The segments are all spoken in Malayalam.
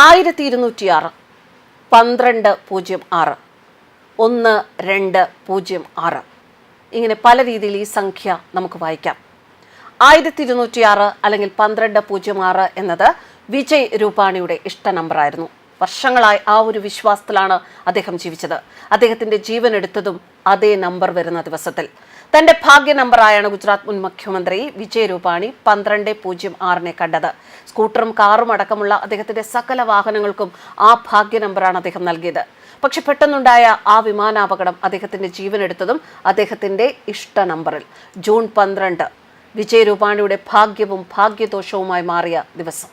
ആയിരത്തി ഇരുന്നൂറ്റിയാറ് പന്ത്രണ്ട് പൂജ്യം ആറ്. ഒന്ന് രണ്ട് പൂജ്യം ആറ്. ഇങ്ങനെ പല രീതിയിൽ ഈ സംഖ്യ നമുക്ക് വായിക്കാം. ആയിരത്തി ഇരുന്നൂറ്റിയാറ് അല്ലെങ്കിൽ പന്ത്രണ്ട് പൂജ്യം ആറ് എന്നത് വിജയ് രൂപാണിയുടെ ഇഷ്ട നമ്പറായിരുന്നു. വർഷങ്ങളായി ആ ഒരു വിശ്വാസത്തിലാണ് അദ്ദേഹം ജീവിച്ചത്. അദ്ദേഹത്തിന്റെ ജീവൻ എടുത്തതും അതേ നമ്പർ വരുന്ന ദിവസത്തിൽ. തന്റെ ഭാഗ്യ നമ്പറായാണ് ഗുജറാത്ത് മുൻ മുഖ്യമന്ത്രി വിജയ് രൂപാണി പന്ത്രണ്ട് പൂജ്യം ആറിനെ കണ്ടത്. സ്കൂട്ടറും കാറും അടക്കമുള്ള അദ്ദേഹത്തിന്റെ സകല വാഹനങ്ങൾക്കും ആ ഭാഗ്യ നമ്പറാണ് അദ്ദേഹം നൽകിയത്. പക്ഷെ പെട്ടെന്നുണ്ടായ ആ വിമാനാപകടം അദ്ദേഹത്തിന്റെ ജീവൻ എടുത്തതും അദ്ദേഹത്തിന്റെ ഇഷ്ട നമ്പറിൽ. ജൂൺ പന്ത്രണ്ട് വിജയ് രൂപാണിയുടെ ഭാഗ്യവും ഭാഗ്യദോഷവുമായി മാറിയ ദിവസം.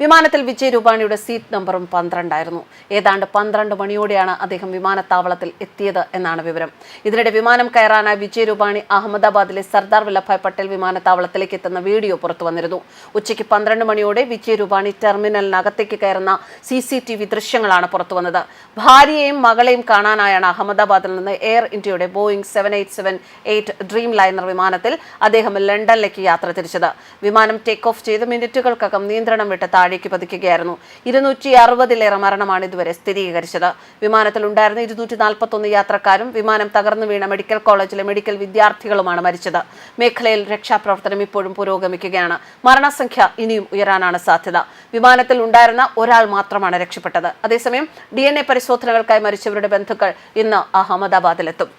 വിമാനത്തിൽ വിജയ് രൂപാണിയുടെ സീറ്റ് നമ്പറും പന്ത്രണ്ടായിരുന്നു. ഏതാണ്ട് പന്ത്രണ്ട് മണിയോടെയാണ് അദ്ദേഹം വിമാനത്താവളത്തിൽ എത്തിയത് എന്നാണ് വിവരം. ഇതിനിടെ വിമാനം കയറാനായി വിജയ് രൂപാണി അഹമ്മദാബാദിലെ സർദാർ വല്ലഭായ് പട്ടേൽ വിമാനത്താവളത്തിലേക്ക് എത്തുന്ന വീഡിയോ പുറത്തു വന്നിരുന്നു. ഉച്ചയ്ക്ക് പന്ത്രണ്ട് മണിയോടെ വിജയ് രൂപാണി ടെർമിനലിനകത്തേക്ക് കയറുന്ന സി സി ടി വി ദൃശ്യങ്ങളാണ് പുറത്തു വന്നത്. ഭാര്യയെയും മകളെയും കാണാനായാണ് അഹമ്മദാബാദിൽ നിന്ന് എയർ ഇന്ത്യയുടെ Boeing seven eight seven eight Dreamliner വിമാനത്തിൽ അദ്ദേഹം ലണ്ടനിലേക്ക് യാത്ര തിരിച്ചത്. വിമാനം ടേക്ക് ഓഫ് ചെയ്ത് മിനിറ്റുകൾക്കകം നിയന്ത്രണം വിട്ട് താഴേക്ക് പതിക്കുകയായിരുന്നു. ഇരുന്നൂറ്റി അറുപതിലേറെ മരണമാണ് ഇതുവരെ സ്ഥിരീകരിച്ചത്. വിമാനത്തിൽ ഉണ്ടായിരുന്ന ഇരുന്നൂറ്റി നാൽപ്പത്തൊന്ന് യാത്രക്കാരും വിമാനം തകർന്നു വീണ മെഡിക്കൽ കോളേജിലെ മെഡിക്കൽ വിദ്യാർത്ഥികളുമാണ് മരിച്ചത്. മേഖലയിൽ രക്ഷാപ്രവർത്തനം ഇപ്പോഴും പുരോഗമിക്കുകയാണ്. മരണസംഖ്യ ഇനിയും ഉയരാനാണ് സാധ്യത. വിമാനത്തിൽ ഉണ്ടായിരുന്ന ഒരാൾ മാത്രമാണ് രക്ഷപ്പെട്ടത്. അതേസമയം ഡി പരിശോധനകൾക്കായി മരിച്ചവരുടെ ബന്ധുക്കൾ ഇന്ന് അഹമ്മദാബാദിലെത്തും.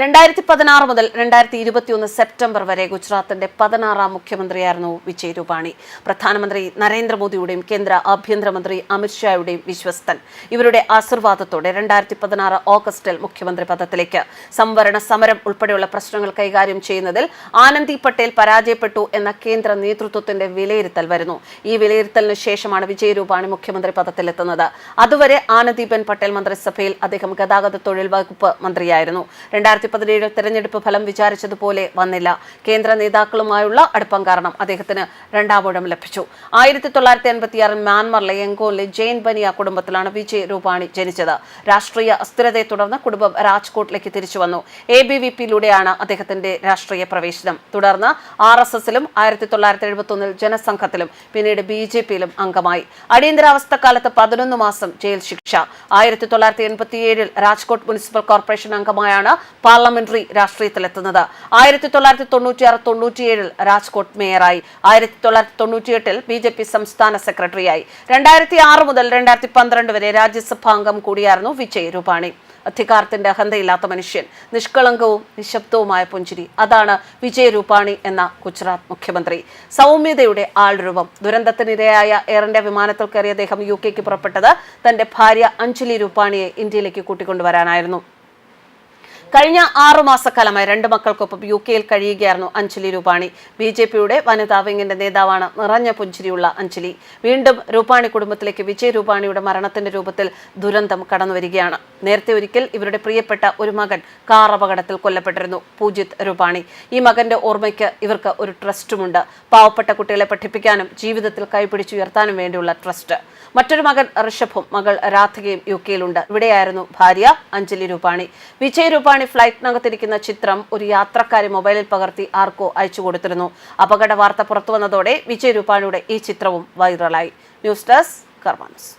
രണ്ടായിരത്തി പതിനാറ് മുതൽ രണ്ടായിരത്തി ഇരുപത്തിയൊന്ന് സെപ്റ്റംബർ വരെ ഗുജറാത്തിന്റെ പതിനാറാം മുഖ്യമന്ത്രിയായിരുന്നു വിജയ് രൂപാണി. പ്രധാനമന്ത്രി നരേന്ദ്രമോദിയുടെയും കേന്ദ്ര ആഭ്യന്തരമന്ത്രി അമിത്ഷായുടെയും വിശ്വസ്തൻ. ഇവരുടെ ആശീർവാദത്തോടെ രണ്ടായിരത്തി പതിനാറ് ഓഗസ്റ്റിൽ മുഖ്യമന്ത്രി പദത്തിലേക്ക്. സംവരണ സമരം ഉൾപ്പെടെയുള്ള പ്രശ്നങ്ങൾ കൈകാര്യം ചെയ്യുന്നതിൽ ആനന്ദി പട്ടേൽ പരാജയപ്പെട്ടു എന്ന കേന്ദ്ര നേതൃത്വത്തിന്റെ വിലയിരുത്തൽ വരുന്നു. ഈ വിലയിരുത്തലിന് ശേഷമാണ് വിജയ് രൂപാണി മുഖ്യമന്ത്രി പദത്തിലെത്തുന്നത്. അതുവരെ ആനന്ദിബെൻ പട്ടേൽ മന്ത്രിസഭയിൽ അദ്ദേഹം ഗതാഗത തൊഴിൽ വകുപ്പ് മന്ത്രിയായിരുന്നു. രണ്ടായിരത്തി പതിനേഴ് തെരഞ്ഞെടുപ്പ് ഫലം വിചാരിച്ചതുപോലെ വന്നില്ല. കേന്ദ്ര നേതാക്കളുമായുള്ള അടുപ്പം കാരണം അദ്ദേഹത്തിന് രണ്ടാമൂഴം ലഭിച്ചു. ആയിരത്തി തൊള്ളായിരത്തി അൻപത്തിയാറിൽ മ്യാൻമറിലെ യങ്കോണിലെ ജെയിൻ ബനിയ കുടുംബത്തിലാണ് വിജയ് രൂപാണി ജനിച്ചത്. രാഷ്ട്രീയ അസ്ഥിരതയെ തുടർന്ന് കുടുംബം രാജ്കോട്ടിലേക്ക് തിരിച്ചു വന്നു. എ ബി വി പിയിലൂടെയാണ് അദ്ദേഹത്തിന്റെ രാഷ്ട്രീയ പ്രവേശനം. തുടർന്ന് ആർ എസ് എസിലും ആയിരത്തി തൊള്ളായിരത്തി എഴുപത്തി ജനസംഘത്തിലും പിന്നീട് ബി ജെ പിയിലും അംഗമായി. അടിയന്തരാവസ്ഥ കാലത്ത് പതിനൊന്ന് മാസം ജയിൽ ശിക്ഷ. ആയിരത്തി തൊള്ളായിരത്തി എൺപത്തിയേഴിൽ രാജ്കോട്ട് മുനിസിപ്പൽ കോർപ്പറേഷൻ അംഗമായാണ് പാർലമെന്ററി രാഷ്ട്രീയത്തിലെത്തുന്നത്. ആയിരത്തി തൊള്ളായിരത്തി തൊണ്ണൂറ്റിയാറ് തൊണ്ണൂറ്റിയേഴിൽ രാജ്കോട്ട് മേയറായി. ആയിരത്തി തൊള്ളായിരത്തി തൊണ്ണൂറ്റിയെട്ടിൽ ബി ജെ പി സംസ്ഥാന സെക്രട്ടറിയായി. രണ്ടായിരത്തി ആറ് മുതൽ രണ്ടായിരത്തി പന്ത്രണ്ട് വരെ രാജ്യസഭാംഗം കൂടിയായിരുന്നു വിജയ് രൂപാണി. അധികാരത്തിന്റെ അഹന്തയില്ലാത്ത മനുഷ്യൻ നിഷ്കളങ്കവും നിശബ്ദവുമായ പുഞ്ചിരി. അതാണ് വിജയ് രൂപാണി എന്ന ഗുജറാത്ത് മുഖ്യമന്ത്രി. സൗമ്യതയുടെ ആൾരൂപം. ദുരന്തത്തിനിരയായ എയർ ഇന്ത്യ വിമാനത്തിൽ കയറിയ അദ്ദേഹം യു കെക്ക് പുറപ്പെട്ടത് തന്റെ ഭാര്യ അഞ്ജലി രൂപാണിയെ ഇന്ത്യയിലേക്ക് കൂട്ടിക്കൊണ്ടുവരാനായിരുന്നു. കഴിഞ്ഞ ആറു മാസക്കാലമായി രണ്ട് മക്കൾക്കൊപ്പം യു കെയിൽ കഴിയുകയായിരുന്നു അഞ്ജലി രൂപാണി. ബി ജെ പിയുടെ വനിതാ വിങ്ങിന്റെ നേതാവാണ് നിറഞ്ഞ പുഞ്ചിരിയുള്ള അഞ്ജലി. വീണ്ടും രൂപാണി കുടുംബത്തിലേക്ക് വിജയ് രൂപാണിയുടെ മരണത്തിന്റെ രൂപത്തിൽ ദുരന്തം കടന്നു വരികയാണ്. നേരത്തെ ഒരിക്കൽ ഇവരുടെ പ്രിയപ്പെട്ട ഒരു മകൻ കാർ അപകടത്തിൽ കൊല്ലപ്പെട്ടിരുന്നു പൂജിത് രൂപാണി. ഈ മകന്റെ ഓർമ്മയ്ക്ക് ഇവർക്ക് ഒരു ട്രസ്റ്റുമുണ്ട്. പാവപ്പെട്ട കുട്ടികളെ പഠിപ്പിക്കാനും ജീവിതത്തിൽ കൈപിടിച്ചുയർത്താനും വേണ്ടിയുള്ള ട്രസ്റ്റ്. മറ്റൊരു മകൻ ഋഷഭും മകൾ രാധികയും യു കെയിലുണ്ട്. ഇവിടെയായിരുന്നു ഭാര്യ അഞ്ജലി രൂപാണി. വിജയ് രൂപാണി ഫ്ലൈറ്റിനകത്തിരിക്കുന്ന ചിത്രം ഒരു യാത്രക്കാരി മൊബൈലിൽ പകർത്തി ആർക്കോ അയച്ചു കൊടുത്തിരുന്നു. അപകട വാർത്ത പുറത്തുവന്നതോടെ വിജയ് രൂപാണിയുടെ ഈ ചിത്രവും വൈറലായി. News desk കർമാനസ്.